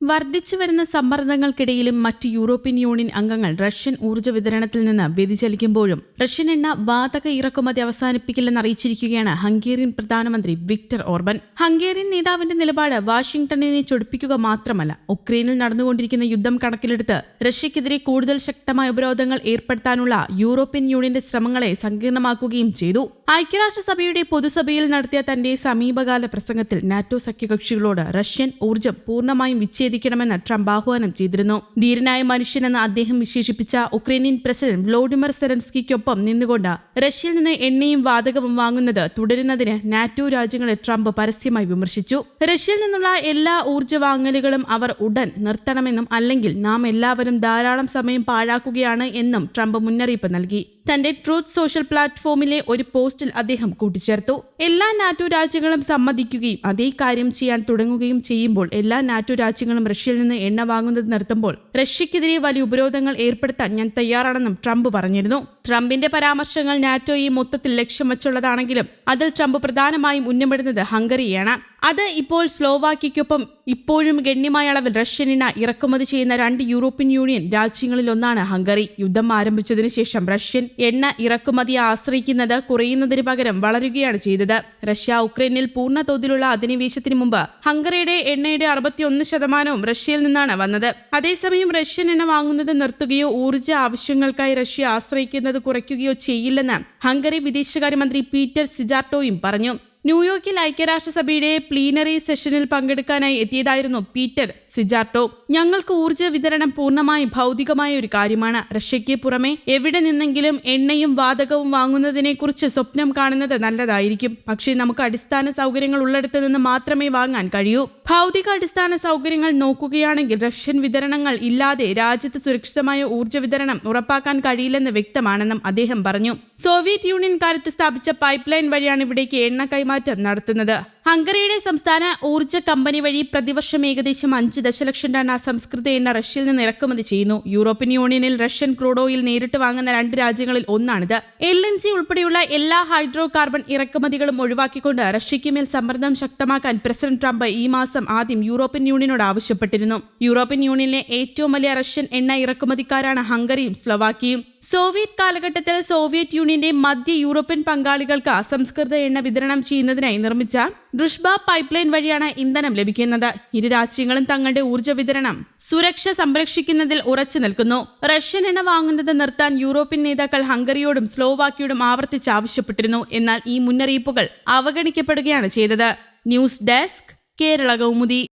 വർദ്ധിച്ചു വരുന്ന സമ്മർദ്ദങ്ങൾക്കിടയിലും മറ്റ് യൂറോപ്യൻ യൂണിയൻ അംഗങ്ങൾ റഷ്യൻ ഊർജ വിതരണത്തിൽ നിന്ന് വ്യതിചലിക്കുമ്പോഴും റഷ്യൻ എണ്ണ വാതക ഇറക്കുമതി അവസാനിപ്പിക്കില്ലെന്ന് അറിയിച്ചിരിക്കുകയാണ് ഹംഗേറിയൻ പ്രധാനമന്ത്രി വിക്ടർ ഓർബൻ. ഹംഗേറിയൻ നേതാവിന്റെ നിലപാട് വാഷിംഗ്ടണിനെ ചൊടിപ്പിക്കുക മാത്രമല്ല ഉക്രൈനിൽ നടന്നുകൊണ്ടിരിക്കുന്ന യുദ്ധം കണക്കിലെടുത്ത് റഷ്യക്കെതിരെ കൂടുതൽ ശക്തമായ ഉപരോധങ്ങൾ ഏർപ്പെടുത്താനുള്ള യൂറോപ്യൻ യൂണിയന്റെ ശ്രമങ്ങളെ സങ്കീർണമാക്കുകയും ചെയ്തു. ഐക്യരാഷ്ട്രസഭയുടെ പൊതുസഭയിൽ നടത്തിയ തന്റെ സമീപകാല പ്രസംഗത്തിൽ നാറ്റോ സഖ്യകക്ഷികളോട് റഷ്യൻ ഊർജം പൂർണമായും വിച്ഛേദിക്കണമെന്ന് ട്രംപ് ആഹ്വാനം ചെയ്തിരുന്നു. ധീരനായ മനുഷ്യനെന്ന് അദ്ദേഹം വിശേഷിപ്പിച്ച ഉക്രൈനിയൻ പ്രസിഡന്റ് വ്ളോഡിമർ സെറൻസ്കിക്കൊപ്പം നിന്നുകൊണ്ട് റഷ്യയിൽ നിന്ന് എണ്ണയും വാതകവും വാങ്ങുന്നത് തുടരുന്നതിന് നാറ്റോ രാജ്യങ്ങളെ ട്രംപ് പരസ്യമായി വിമർശിച്ചു. റഷ്യയിൽ നിന്നുള്ള എല്ലാ ഊർജ വാങ്ങലുകളും അവർ ഉടൻ നിർത്തണമെന്നും അല്ലെങ്കിൽ നാം എല്ലാവരും ധാരാളം സമയം പാഴാക്കുകയാണ് എന്നും ട്രംപ് മുന്നറിയിപ്പ് നൽകി. തന്റെ ട്രൂത്ത് സോഷ്യൽ പ്ലാറ്റ്ഫോമിലെ ഒരു പോസ്റ്റിൽ അദ്ദേഹം കൂട്ടിച്ചേർത്തു. എല്ലാ നാറ്റോ രാജ്യങ്ങളും സമ്മതിക്കുകയും അതേ കാര്യം ചെയ്യാൻ തുടങ്ങുകയും ചെയ്യുമ്പോൾ എല്ലാ നാറ്റോ രാജ്യങ്ങളും റഷ്യയിൽ നിന്ന് എണ്ണ വാങ്ങുന്നത് നിർത്തുമ്പോൾ റഷ്യക്കെതിരെ വലിയ ഉപരോധങ്ങൾ ഏർപ്പെടുത്താൻ ഞാൻ തയ്യാറാണെന്നും ട്രംപ് പറഞ്ഞിരുന്നു. ട്രംപിന്റെ പരാമർശങ്ങൾ നാറ്റോയെ മൊത്തത്തിൽ ലക്ഷ്യം വച്ചുള്ളതാണെങ്കിലും അതിൽ ട്രംപ് പ്രധാനമായും ഉന്നമിടുന്നത് ഹംഗറിയാണ് അത് ഇപ്പോൾ സ്ലോവാക്യയ്ക്കൊപ്പം ഇപ്പോഴും ഗണ്യമായ അളവിൽ റഷ്യനിന ഇറക്കുമതി ചെയ്യുന്ന രണ്ട് യൂറോപ്യൻ യൂണിയൻ രാജ്യങ്ങളിലൊന്നാണ് ഹംഗറി. യുദ്ധം ആരംഭിച്ചതിന് ശേഷം റഷ്യൻ എണ്ണ ഇറക്കുമതിയെ ആശ്രയിക്കുന്നത് കുറയുന്നതിന് പകരം വളരുകയാണ് ചെയ്തത്. റഷ്യ ഉക്രൈനിൽ പൂർണ തോതിലുള്ള അധിനിവേശത്തിന് മുമ്പ് ഹംഗറിയുടെ എണ്ണയുടെ അറുപത്തിയൊന്ന് ശതമാനവും റഷ്യയിൽ നിന്നാണ് വന്നത്. അതേസമയം റഷ്യൻ എണ്ണ വാങ്ങുന്നത് നിർത്തുകയോ ഊർജ ആവശ്യങ്ങൾക്കായി റഷ്യ ആശ്രയിക്കുന്നത് കുറയ്ക്കുകയോ ചെയ്യില്ലെന്ന് ഹംഗറി വിദേശകാര്യമന്ത്രി പീറ്റർ സിജാർട്ടോയും പറഞ്ഞു. ന്യൂയോർക്കിൽ ഐക്യരാഷ്ട്രസഭയുടെ പ്ലീനറി സെഷനിൽ പങ്കെടുക്കാനായി എത്തിയതായിരുന്നു പീറ്റർ സിജാർട്ടോ. ഞങ്ങൾക്ക് ഊർജ വിതരണം പൂർണമായും ഭൗതികമായ ഒരു കാര്യമാണ്. റഷ്യയ്ക്ക് പുറമെ എവിടെ നിന്നെങ്കിലും എണ്ണയും വാതകവും വാങ്ങുന്നതിനെക്കുറിച്ച് സ്വപ്നം കാണുന്നത് നല്ലതായിരിക്കും. പക്ഷേ നമുക്ക് അടിസ്ഥാന സൗകര്യങ്ങൾ ഉള്ളിടത്ത് നിന്ന് മാത്രമേ വാങ്ങാൻ കഴിയൂ. ഭൗതിക അടിസ്ഥാന സൗകര്യങ്ങൾ നോക്കുകയാണെങ്കിൽ റഷ്യൻ വിതരണങ്ങൾ ഇല്ലാതെ രാജ്യത്ത് സുരക്ഷിതമായ ഊർജ വിതരണം ഉറപ്പാക്കാൻ കഴിയില്ലെന്ന് വ്യക്തമാണെന്നും അദ്ദേഹം പറഞ്ഞു. സോവിയറ്റ് യൂണിയൻ കാലത്ത് സ്ഥാപിച്ച പൈപ്പ് ലൈൻ വഴിയാണ് ഇവിടേക്ക് എണ്ണ നടത്തുന്നത് ഹംഗറിയുടെ സംസ്ഥാന ഊർജ കമ്പനി വഴി പ്രതിവർഷം ഏകദേശം അഞ്ച് ദശലക്ഷം ടൺ അസംസ്കൃത എണ്ണ റഷ്യയിൽ നിന്ന് ഇറക്കുമതി ചെയ്യുന്നു. യൂറോപ്യൻ യൂണിയനിൽ റഷ്യൻ ക്രൂഡ് ഓയിൽ നേരിട്ട് വാങ്ങുന്ന രണ്ട് രാജ്യങ്ങളിൽ ഒന്നാണിത്. എൽ എൻ ജി ഉൾപ്പെടെയുള്ള എല്ലാ ഹൈഡ്രോ കാർബൺ ഇറക്കുമതികളും ഒഴിവാക്കിക്കൊണ്ട് റഷ്യയ്ക്ക് മേൽ സമ്മർദ്ദം ശക്തമാക്കാൻ പ്രസിഡന്റ് ട്രംപ് ഈ മാസം ആദ്യം യൂറോപ്യൻ യൂണിയനോട് ആവശ്യപ്പെട്ടിരുന്നു. യൂറോപ്യൻ യൂണിയനിലെ ഏറ്റവും വലിയ റഷ്യൻ എണ്ണ ഇറക്കുമതിക്കാരാണ് ഹംഗറിയും സ്ലോവാക്കിയും സോവിയറ്റ് കാലഘട്ടത്തിൽ സോവിയറ്റ് യൂണിയന്റെ മധ്യ യൂറോപ്യൻ പങ്കാളികൾക്ക് അസംസ്കൃത എണ്ണ വിതരണം ചെയ്യുന്നതിനായി നിർമ്മിച്ച ഡ്രുഷ്ബ പൈപ്പ് ലൈൻ വഴിയാണ് ഇന്ധനം ലഭിക്കുന്നത്. ഇരു രാജ്യങ്ങളും തങ്ങളുടെ ഊർജ വിതരണം സുരക്ഷ സംരക്ഷിക്കുന്നതിൽ ഉറച്ചു നിൽക്കുന്നു. റഷ്യൻ എണ്ണ വാങ്ങുന്നത് നിർത്താൻ യൂറോപ്യൻ നേതാക്കൾ ഹംഗറിയോടും സ്ലോവാക്കിയോടും ആവർത്തിച്ച് ആവശ്യപ്പെട്ടിരുന്നു. എന്നാൽ ഈ മുന്നറിയിപ്പുകൾ അവഗണിക്കപ്പെടുകയാണ് ചെയ്തത്. News desk Kerala Kaumudi.